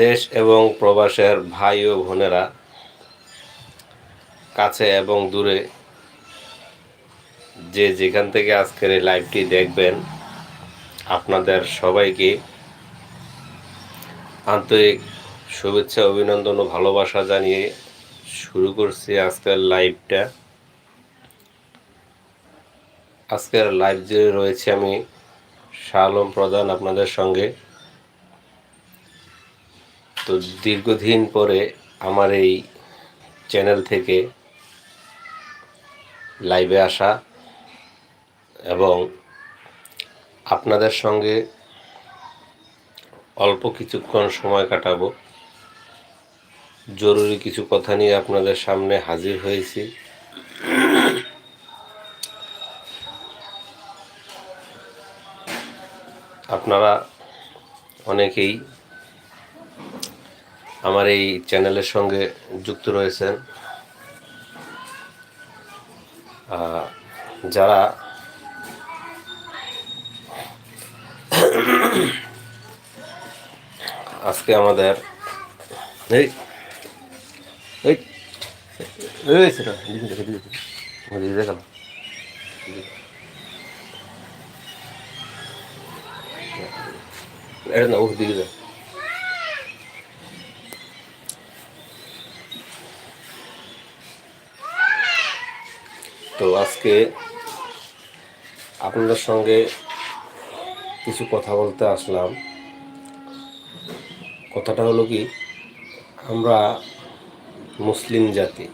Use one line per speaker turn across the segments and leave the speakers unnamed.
দেশ এবং প্রবাসের ভাই ও বোনেরা কাছে এবং দূরে যে যেখান থেকে আজকের এই লাইভটি দেখবেন, আপনাদের সবাইকে আন্তরিক শুভেচ্ছা, অভিনন্দন ও ভালোবাসা জানিয়ে শুরু করছি আজকের লাইভটা আজকের লাইভ যে রয়েছে আমি শাহ আলম প্রধান আপনাদের সঙ্গে। তো দীর্ঘদিন পরে আমার এই চ্যানেল থেকে লাইভে আসা এবং আপনাদের সঙ্গে অল্প কিছুক্ষণ সময় কাটাবো। জরুরি কিছু কথা নিয়ে আপনাদের সামনে হাজির হয়েছি। আপনারা অনেকেই আমার এই চ্যানেলের সঙ্গে যুক্ত রয়েছেন। যারা আজকে আমাদের এই দেখালাম এটা না ও দিদি দেখ তো আজকে আপনাদের সঙ্গে কিছু কথা বলতে আসলাম। কথাটা হলো কি, আমরা মুসলিম জাতি।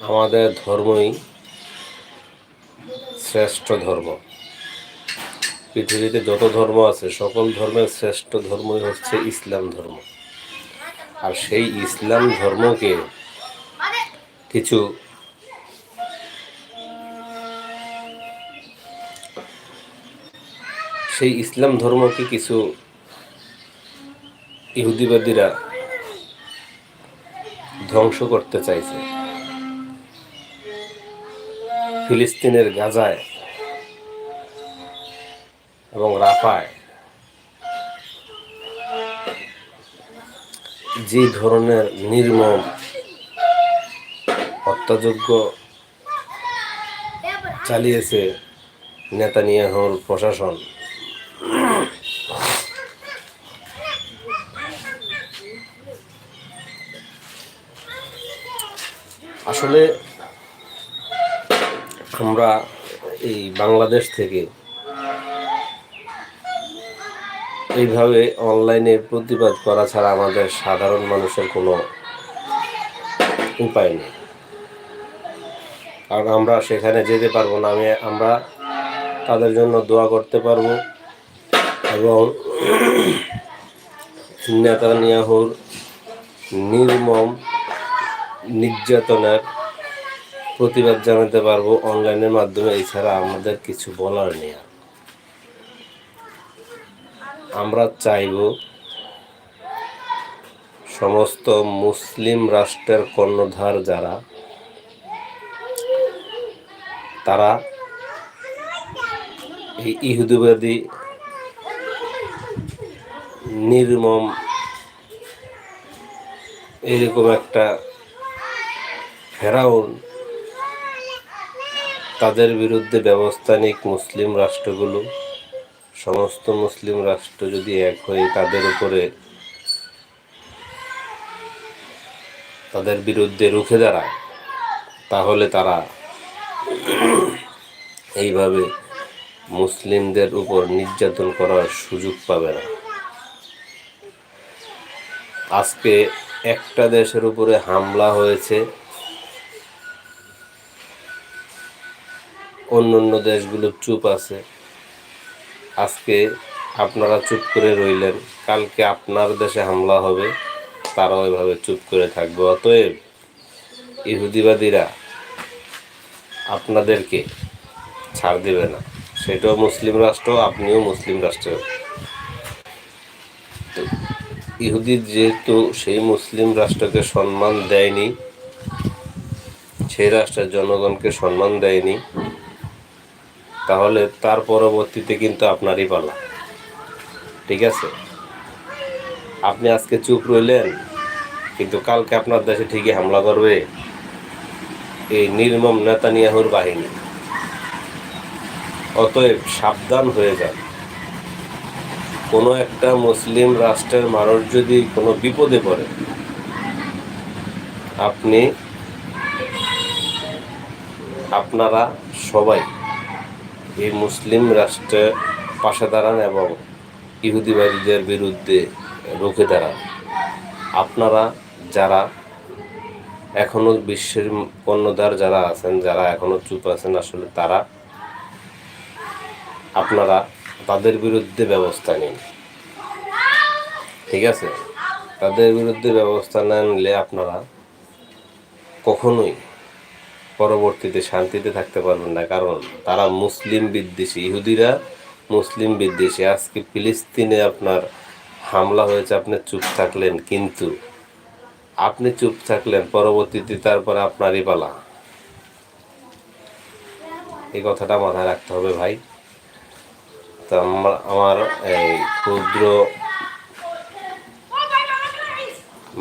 আমাদের ধর্মই শ্রেষ্ঠ ধর্ম। পৃথিবীতে যত ধর্ম আছে, সকল ধর্মের শ্রেষ্ঠ ধর্মই হচ্ছে ইসলাম ধর্ম। আর সেই ইসলাম ধর্মকে কিছু সেই ইসলাম ধর্মকে কিছু ইহুদিবাদীরা ধ্বংস করতে চাইছে। ফিলিস্তিনের গাজায় এবং রাফায়। যে ধরনের নির্মম হত্যাযোগ্য চালিয়েছে নেতানিয়াহুর প্রশাসন। আসলে আমরা এই বাংলাদেশ থেকে এইভাবে অনলাইনে প্রতিবাদ করা ছাড়া আমাদের সাধারণ মানুষের কোনো উপায় নেই। কারণ আমরা সেখানে যেতে পারব না। আমি, আমরা তাদের জন্য দোয়া করতে পারব। এবং নেতানিয়াহুর নির্মম নির্যাতনের প্রতিবাদ জানাতে পারব অনলাইনের মাধ্যমে। এছাড়া আমাদের কিছু বলার নেই আমরা চাইব সমস্ত মুসলিম রাষ্ট্রের কর্ণধার যারা তারা এই ইহুদিবাদী নির্মম এরকম একটা ফেরাউন তাদের বিরুদ্ধে ব্যবস্থা নিক মুসলিম রাষ্ট্রগুলো, সমস্ত মুসলিম রাষ্ট্র যদি এক হয়ে তাদের উপরে তাদের বিরুদ্ধে রুখে দাঁড়ায়, তাহলে তারা এইভাবে মুসলিমদের উপর নির্যাতন করার সুযোগ পাবে না। আজকে একটা দেশের উপরে হামলা হয়েছে। অন্য অন্য দেশগুলো চুপ আছে। আজকে আপনারা চুপ করে রইলেন। কালকে আপনার দেশে হামলা হবে, তারাও এভাবে চুপ করে থাকবে। অতএব ইহুদিবাদীরা আপনাদেরকে ছাড় দেবে না। সেটাও মুসলিম রাষ্ট্র, আপনিও মুসলিম রাষ্ট্র তো ইহুদি যেহেতু সেই মুসলিম রাষ্ট্রকে সম্মান দেয়নি, সেই রাষ্ট্রের জনগণকে সম্মান দেয়নি, তাহলে তার পরবর্তীতে কিন্তু আপনারই পালা। ঠিক আছে? আপনি আজকে চুপ রইলেন, কিন্তু কালকে আপনার দেশে ঠিকই হামলা করবে? এই নির্মম নেতানিয়াহুর বাহিনী। অতএব সাবধান হয়ে যান। কোনো একটা মুসলিম রাষ্ট্রের মানুষ যদি কোনো বিপদে পড়ে, আপনি, আপনারা সবাই এই মুসলিম রাষ্ট্রের পাশে দাঁড়ান এবং ইহুদিবাদীদের বিরুদ্ধে রুখে দাঁড়ান। আপনারা যারা এখনও বিশ্বের পণ্যদার যারা আছেন, যারা এখনও চুপ আছেন, আসলে তারা আপনারা তাদের বিরুদ্ধে ব্যবস্থা নিন। ঠিক আছে? তাদের বিরুদ্ধে ব্যবস্থা না নিলে আপনারা কখনোই পরবর্তীতে শান্তিতে থাকতে পারবেন না। কারণ তারা মুসলিম বিদ্বেষী, ইহুদিরা মুসলিম বিদ্বেষী। আজকে ফিলিস্তিনে আপনার হামলা হয়েছে, আপনি চুপ থাকলেন, কিন্তু আপনি চুপ থাকলেন, পরবর্তীতে তারপরে আপনারই পালা। এই কথাটা মাথায় রাখতে হবে ভাই। তো আমার আমার এই ক্ষুদ্র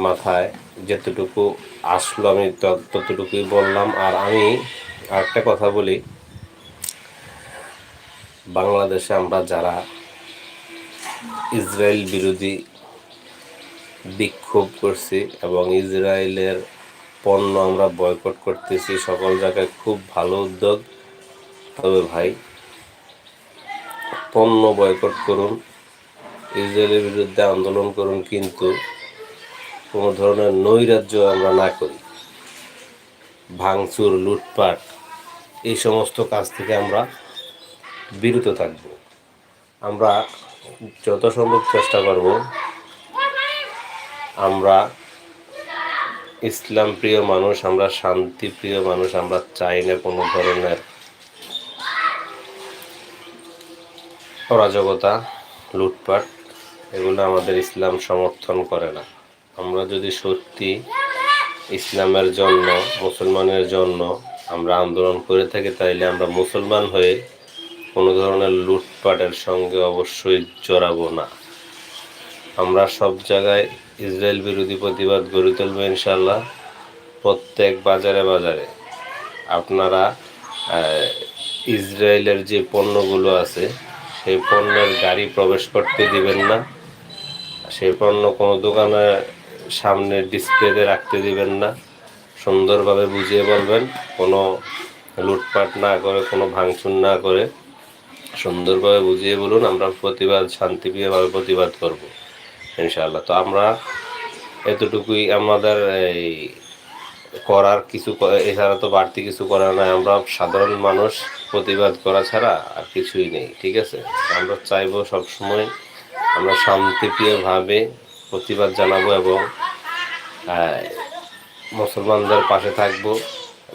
মাথায় যতটুকু আসলো, আমি ততটুকুই বললাম। আর আমি আরেকটা কথা বলি। বাংলাদেশে আমরা যারা ইসরায়েল বিরোধী বিক্ষোভ করছি এবং ইসরায়েলের পণ্য আমরা বয়কট করতেছি। সকল জায়গায় খুব ভালো উদ্যোগ। তবে ভাই, পণ্য বয়কট করুন, ইসরায়েলের বিরুদ্ধে আন্দোলন করুন, কিন্তু কোনো ধরনের নৈরাজ্য আমরা না করি। ভাঙচুর, লুটপাট, এই সমস্ত কাজ থেকে আমরা বিরত থাকব। আমরা যত সম্ভব চেষ্টা করব আমরা ইসলাম প্রিয় মানুষ, আমরা শান্তি প্রিয় মানুষ, আমরা চাই না কোনো ধরনের অরাজকতা, লুটপাট, এগুলো আমাদের ইসলাম সমর্থন করে না। আমরা যদি সত্যি ইসলামের জন্য, মুসলমানের জন্য আমরা আন্দোলন করে থাকি, তাইলে আমরা মুসলমান হয়ে কোনো ধরনের লুটপাটের সঙ্গে অবশ্যই জড়াবো না। আমরা সব জায়গায় ইসরায়েল বিরোধী প্রতিবাদ গড়ে তুলবো ইনশাল্লাহ প্রত্যেক বাজারে বাজারে। আপনারা ইসরায়েলের যে পণ্যগুলো আছে, সেই পণ্যের গাড়ি প্রবেশ করতে দিবেন না। সেই পণ্য কোনো দোকানের সামনে ডিসপ্লেতে রাখতে দিবেন না। সুন্দরভাবে বুঝিয়ে বলবেন, কোনো লুটপাট না করে, কোনো ভাঙচুর না করে। সুন্দরভাবে বুঝিয়ে বলুন, আমরা প্রতিবাদ, শান্তিপ্রিয়ভাবে প্রতিবাদ করব। ইনশাআল্লাহ। তো আমরা এতটুকুই আমাদের এই করার কিছু এছাড়া তো বাড়তি কিছু করার নাই। আমরা সাধারণ মানুষ প্রতিবাদ করা ছাড়া আর কিছুই নেই ঠিক আছে? আমরা চাইব সবসময় আমরা শান্তিপ্রিয়ভাবে প্রতিবাদ জানাব এবং মুসলমানদের পাশে থাকব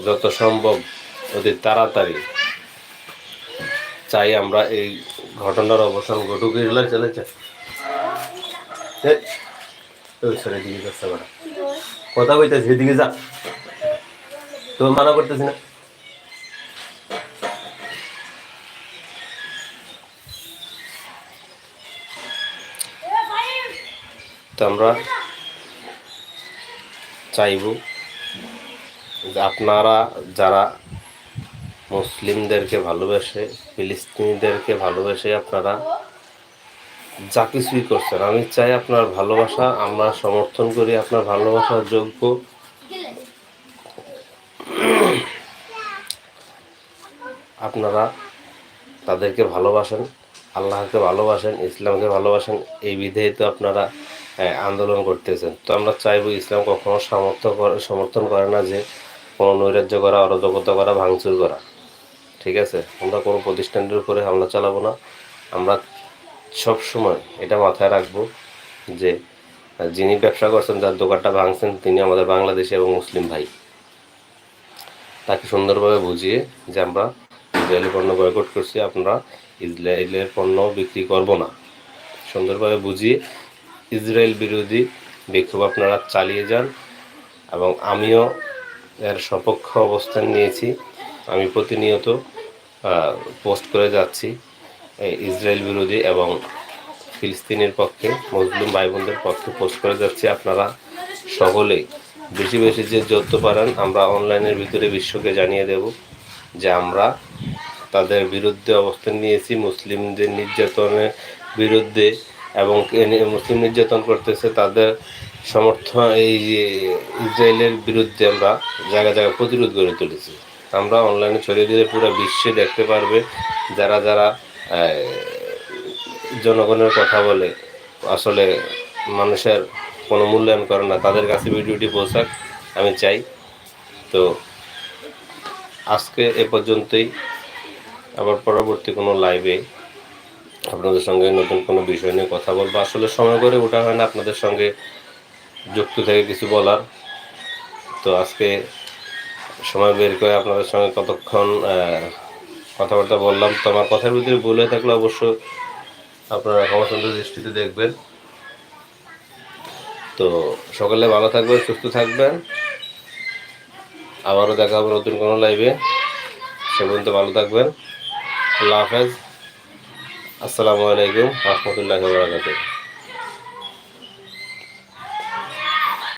যত সম্ভব অতি তাড়াতাড়ি। চাই আমরা এই ঘটনার অবসান ঘটুক এগুলো চলে যা এই, ওই কথা এদিকে যা। তুমি মানা করতেছি না। তো আমরা চাইব যে আপনারা যারা মুসলিমদেরকে ভালোবেসে, ফিলিস্তিনিদেরকে ভালোবেসে আপনারা যা কিছুই করছেন, আমি চাই আপনার ভালোবাসা, আমরা সমর্থন করি আপনার ভালোবাসার যোগ্য। আপনারা তাদেরকে ভালোবাসেন, আল্লাহকে ভালোবাসেন, ইসলামকে ভালোবাসেন, এই বিধেই তো আপনারা আন্দোলন করতেছেন। তো আমরা চাইব ইসলাম কখনো সমর্থন করে সমর্থন করে না যে কোনো নৈরাজ্য করা, অরাজকতা করা, ভাঙচুর করা। ঠিক আছে? আমরা কোনো প্রতিষ্ঠানের উপরে হামলা চালাবো না। আমরা সব সময় এটা মাথায় রাখব যে, যিনি ব্যবসা করছেন, যার দোকানটা ভাঙছেন, তিনি আমাদের বাংলাদেশি এবং মুসলিম ভাই। তাকে সুন্দরভাবে বুঝিয়ে যে আমরা ইসরায়েলি পণ্য বয়কট করছি আপনারা ইসরায়েলের পণ্য বিক্রি করব না। সুন্দরভাবে বুঝিয়ে ইসরায়েল বিরোধী বিক্ষোভ আপনারা চালিয়ে যান এবং আমিও এর সপক্ষ অবস্থান নিয়েছি। আমি প্রতিনিয়ত পোস্ট করে যাচ্ছি। ইসরায়েল বিরোধী এবং ফিলিস্তিনের পক্ষে, মুসলিম ভাই বোনদের পক্ষে পোস্ট করে যাচ্ছি। আপনারা সকলেই বেশি বেশি যে যত পারেন, আমরা অনলাইনের ভিতরে বিশ্বকে জানিয়ে দেব যে আমরা তাদের বিরুদ্ধে অবস্থান নিয়েছি। মুসলিমদের নির্যাতনের বিরুদ্ধে এবং মুসলিম নির্যাতন করতেছে, তাদের সমর্থন, এই ইসরায়েলের বিরুদ্ধে আমরা জায়গা জায়গায় প্রতিরোধ গড়ে তুলেছি। আমরা অনলাইনে ছড়িয়ে দিলে পুরো বিশ্বে দেখতে পারবে, যারা যারা জনগণের কথা বলে, আসলে মানুষের কোনো মূল্যায়ন করে না। তাদের কাছে ভিডিওটি পৌঁছাক, আমি চাই। তো আজকে এ পর্যন্তই। আবার পরবর্তী কোনো লাইভে আপনাদের সঙ্গে নতুন কোনো বিষয় নিয়ে কথা বলব। আসলে সময় করে ওঠা হয় না আপনাদের সঙ্গে যুক্ত থেকে কিছু বলার। তো আজকে সময় বের করে আপনাদের সঙ্গে কতক্ষণ কথাবার্তা বললাম। তো আমার কথার ভিতরে বলে থাকলে অবশ্য আপনারা ক্ষমতান্ত দৃষ্টিতে দেখবেন। তো সকালে ভালো থাকবেন, সুস্থ থাকবেন। আবারও দেখা হবে নতুন কোনো লাইভে সে পর্যন্ত ভালো থাকবেন। আল্লাহ হাফেজ। আসসালামু আলাইকুম রহমতুল্লাহ বারাকাতুহ।